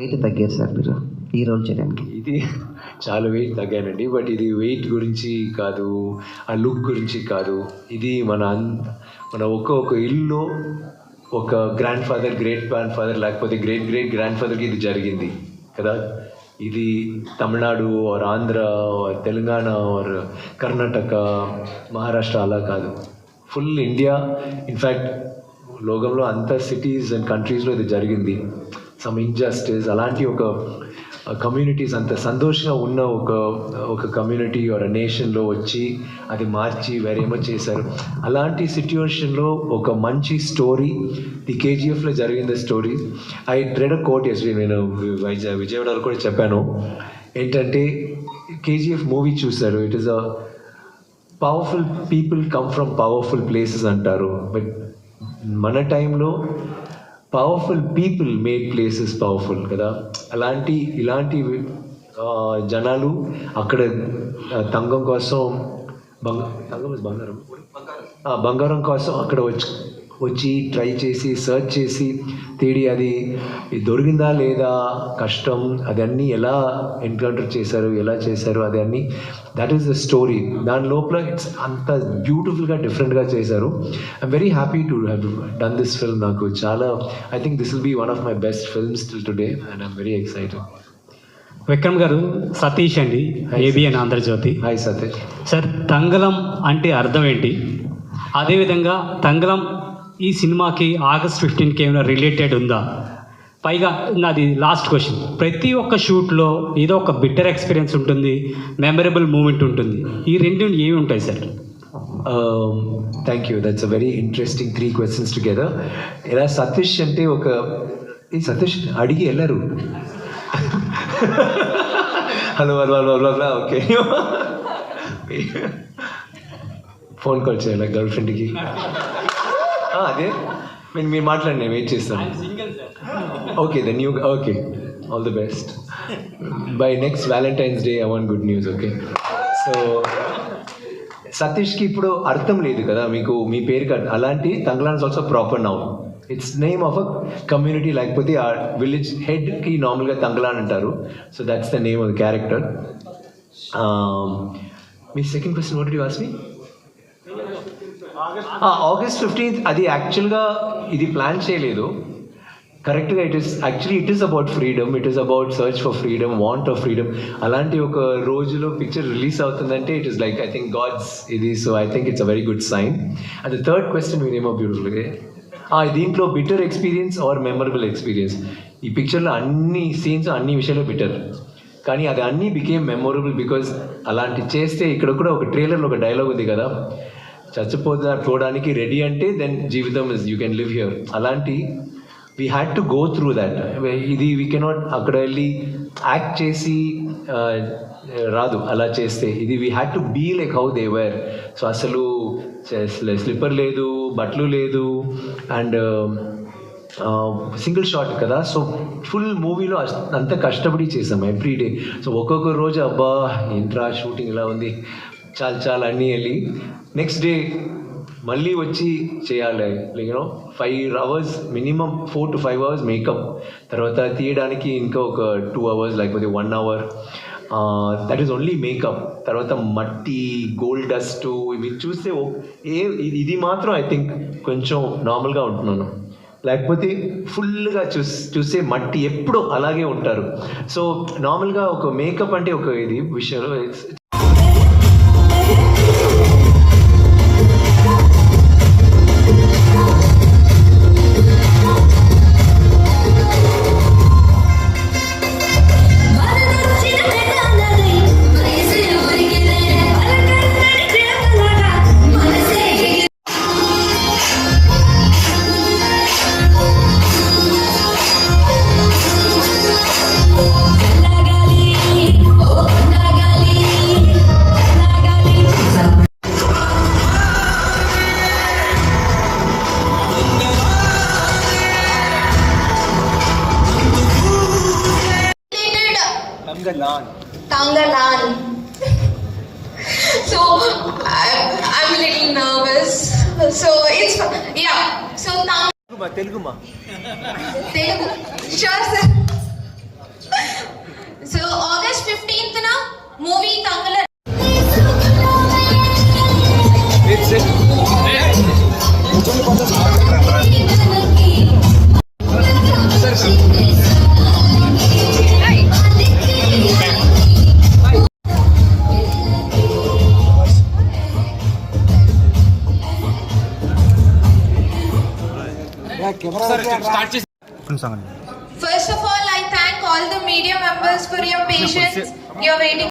Wait తగ్గారు sir మీరు ఈ role చేయడానికి. ఇది చాలా వెయిట్ తగ్గానండి. బట్ ఇది వెయిట్ గురించి కాదు ఆ లుక్ గురించి కాదు. ఇది మన అన్- మన ఒక్క ఒక ఇల్లు ఒక grand father great grand father లేకపోతే గ్రేట్ గ్రేట్ గ్రాండ్ ఫాదర్కి ఇది జరిగింది కదా. ఇది Tamil Nadu or Andhra or Telangana or Karnataka Maharashtra అలా కాదు. ఫుల్ ఇండియా ఇన్ఫ్యాక్ట్ లోకంలో అంత సిటీస్ అండ్ కంట్రీస్లో ఇది జరిగింది. సమ్ ఇంజస్టిస్ అలాంటి ఒక కమ్యూనిటీస్ అంత సంతోషంగా ఉన్న ఒక ఒక కమ్యూనిటీ ఆర్ నేషన్లో వచ్చి అది మార్చి వేరేమో చేశారు. అలాంటి సిట్యుయేషన్లో ఒక మంచి స్టోరీ ది కేజీఎఫ్లో జరిగిన story I read a quote as నేను వైజాగ్ విజయవాడలో కూడా చెప్పాను. ఏంటంటే కేజీఎఫ్ మూవీ చూశారు. It is a powerful people come from powerful places అంటారు. బట్ మన టైంలో powerful people make places powerful కదా? అలాంటి ఇలాంటి జనాలు అక్కడ తంగం కోసం బంగ తంగం బంగారం. బంగారం కోసం అక్కడ వచ్చి వచ్చి ట్రై చేసి సర్చ్ చేసి తేడి అది దొరికిందా లేదా? కష్టం. అదన్నీ ఎలా ఎన్కౌంటర్ చేశారు? ఎలా చేశారు? అది అన్నీ దట్ ఈస్ ద స్టోరీ దాని లోపల ఇట్స్ అంత బ్యూటిఫుల్గా డిఫరెంట్గా చేశారు. I'm very happy to have done this film నాకు. చాలా I think this will be one of my best films till today and I'm very excited Vikram garu Satish అండి ABN Andhra Jyothi. Hi Satish sir Thangalaan అంటే అర్థం ఏంటి? అదేవిధంగా తంగలం ఈ సినిమాకి August ఫిఫ్టీన్కి ఏమైనా రిలేటెడ్ ఉందా? పైగా నాది లాస్ట్ క్వశ్చన్ ప్రతి ఒక్క షూట్లో ఏదో ఒక బిట్టర్ ఎక్స్పీరియన్స్ ఉంటుంది మెమరబుల్ మూమెంట్ ఉంటుంది. ఈ రెండు ఏమి ఉంటాయి sir? Thank you that's a very interesting three questions together ఇలా సతీష్ అంటే ఒక ఈ సతీష్? అడిగి వెళ్ళరు hello hello hello hello hello okay. Phone call చేయాలి గర్ల్ ఫ్రెండ్కి అదే. నేను మీరు మాట్లాడి నేను వెయిట్ చేస్తాను. Okay the new okay all the best bye next Valentine's day I want good news okay so సతీష్కి ఇప్పుడు అర్థం లేదు కదా మీకు మీ అర్థం- అలాంటి Thangalaan also proper now it's name of a community లేకపోతే ఆ విలేజ్ హెడ్కి నార్మల్గా తంగ్లాన్ అంటారు. So that's the name of the character me second question what you ask me August fifteenth అది యాక్చువల్గా ఇది ప్లాన్ చేయలేదు. కరెక్ట్గా it is actually it is about freedom it is about search for freedom want of freedom అలాంటి ఒక రోజులో picture release అవుతుందంటే it is like I think gods ఇది so I think it's a very good sign and third question మీరేమో బ్యూటిఫుల్గా దీంట్లో bitter experience or memorable experience ఈ పిక్చర్లో అన్ని సీన్స్ అన్ని విషయాలు బిటర్ కానీ అది అన్నీ బికేమ్ మెమొరబుల్ బికాజ్ అలాంటి చేస్తే ఇక్కడ కూడా ఒక ట్రైలర్లో ఒక డైలాగ్ ఉంది కదా. చచ్చిపోతా పోవడానికి రెడీ అంటే దెన్ జీవితం is you can live here అలాంటి we had to go through that ఇది వీ కెనాట్ అక్కడ వెళ్ళి యాక్ట్ చేసి రాదు అలా చేస్తే. ఇది we had to be like how they were so అసలు స్లిప్పర్ లేదు బట్టలు లేదు అండ్ సింగిల్ షాట్ కదా. సో ఫుల్ మూవీలో అంత కష్టపడి చేసాం ఎవ్రీ డే సో ఒక్కొక్క రోజు అబ్బా ఏంట్రా షూటింగ్ ఇలా ఉంది. చాలు చాలా అన్నీ వెళ్ళి నెక్స్ట్ డే మళ్ళీ వచ్చి చేయాలి. You know five hours minimum four to five hours makeup తర్వాత తీయడానికి ఇంకా ఒక టూ అవర్స్ లేకపోతే one hour that is only makeup తర్వాత మట్టి గోల్డ్ డస్ట్ ఇవి చూస్తే ఏ ఇది- మాత్రం ఐ థింక్ కొంచెం నార్మల్గా ఉంటున్నాను. లేకపోతే ఫుల్గా చూస్ చూస్తే మట్టి ఎప్పుడు అలాగే ఉంటారు. సో నార్మల్గా ఒక మేకప్ అంటే ఒక ఇది విషయంలో Tangalan. Tangalan. so I'm, I'm a little nervous. So it's yeah. So Tang. Teluguma, Teluguma. Telugu. Sure, sir. So August fifteenth. First of all, I thank all the media members for your patience. You're waiting